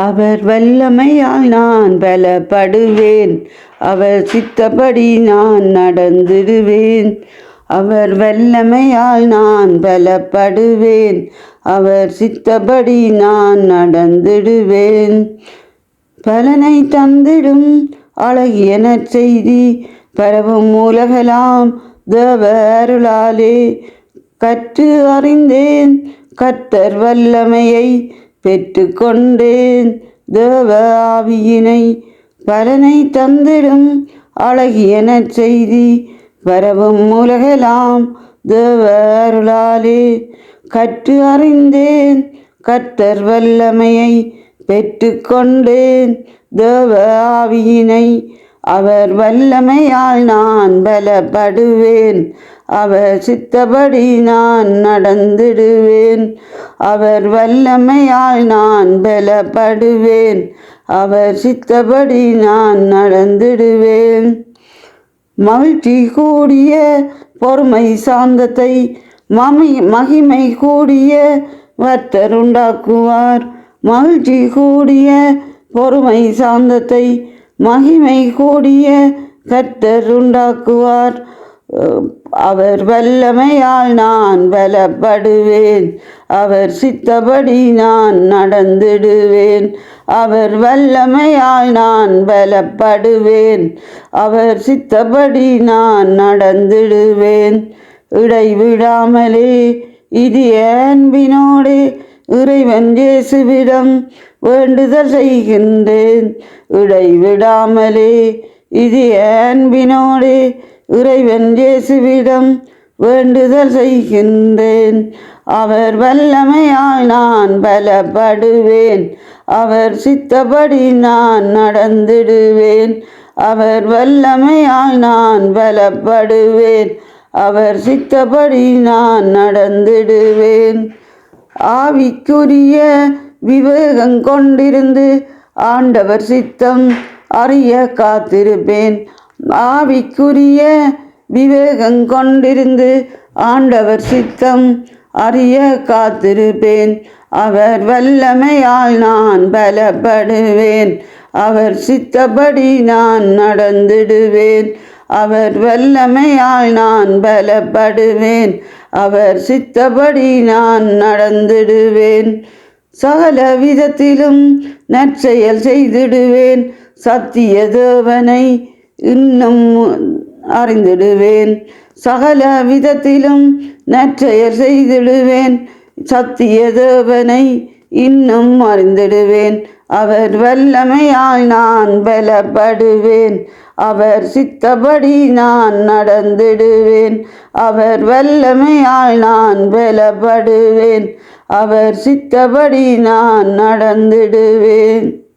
அவர் வல்லமையால் நான் பலப்படுவேன். அவர் சித்தபடி நான் நடந்திடுவேன். அவர் வல்லமையால் நான் பலப்படுவேன். அவர் சித்தபடி நான் நடந்திடுவேன். பலனை தந்திடும் அழகிய நற்செய்தி பரவும் உலகலாம் தேவ அருளாலே கற்று அறிந்தேன். கர்த்தர் வல்லமையை பெற்று கொண்டேன் தேவ ஆவியினை பலனை தந்திடும் அழகிய நற்செய்தி பரவும் உலகலாம் தேவ அருளாலே கற்று அறிந்தேன். கர்த்தர் வல்லமையை பெற்று கொண்டேன் தேவ ஆவியினை அவர் வல்லமையால் நான் பலப்படுவேன். அவர் சித்தபடி நான் நடந்திடுவேன். அவர் வல்லமையால் நான் பலப்படுவேன். அவர் சித்தபடி நான் நடந்திடுவேன். மகிழ்ச்சி கூடிய பொறுமை சாந்தத்தை மமி மகிமை கூடிய வர்த்தர் உண்டாக்குவார். மகிழ்ச்சி கூடிய பொறுமை சாந்தத்தை மகிமை கூடிய கர்த்தர் உண்டாக்குவார். அவர் வல்லமையால் நான் பலப்படுவேன். அவர் சித்தபடி நான் நடந்திடுவேன். அவர் வல்லமையால் நான் பலப்படுவேன். அவர் சித்தபடி நான் நடந்திடுவேன். இடைவிடாமலே இது அன்பினோடு இறைவன் இயேசுவிடம் வேண்டுதல் செய்கின்றேன் இடைவிடாமலே. இது அன்பினோடு இறைவன் இயேசுவிடம் வேண்டுதல் செய்கின்றேன். அவர் வல்லமையால் நான் பலப்படுவேன். அவர் சித்தபடி நான் நடந்திடுவேன். அவர் வல்லமையால் நான் பலப்படுவேன். அவர் சித்தபடி நான் நடந்திடுவேன். ஆவிக்குரிய விவேகம் கொண்டிருந்து ஆண்டவர் சித்தம் அறிய காத்திருப்பேன். ஆவிக்குரிய விவேகம் கொண்டிருந்து ஆண்டவர் சித்தம் அறிய காத்திருப்பேன். அவர் வல்லமையால் நான் பலப்படுவேன். அவர் சித்தபடி நான் நடந்திடுவேன். அவர் வல்லமையால் நான் பலப்படுவேன். அவர் சித்தபடி நான் நடந்திடுவேன். சகல விதத்திலும் நற்செயல் செய்திடுவேன். சத்திய தேவனை இன்னும் அறிந்திடுவேன். சகல விதத்திலும் நற்செயல் செய்திடுவேன். சத்திய தேவனை இன்னும் அறிந்திடுவேன். அவர் வல்லமையாய் நான் பலப்படுவேன். அவர் சித்தபடி நான் நடந்திடுவேன். அவர் வல்லமையாய் நான் பலப்படுவேன். அவர் சித்தபடி நான் நடந்திடுவேன்.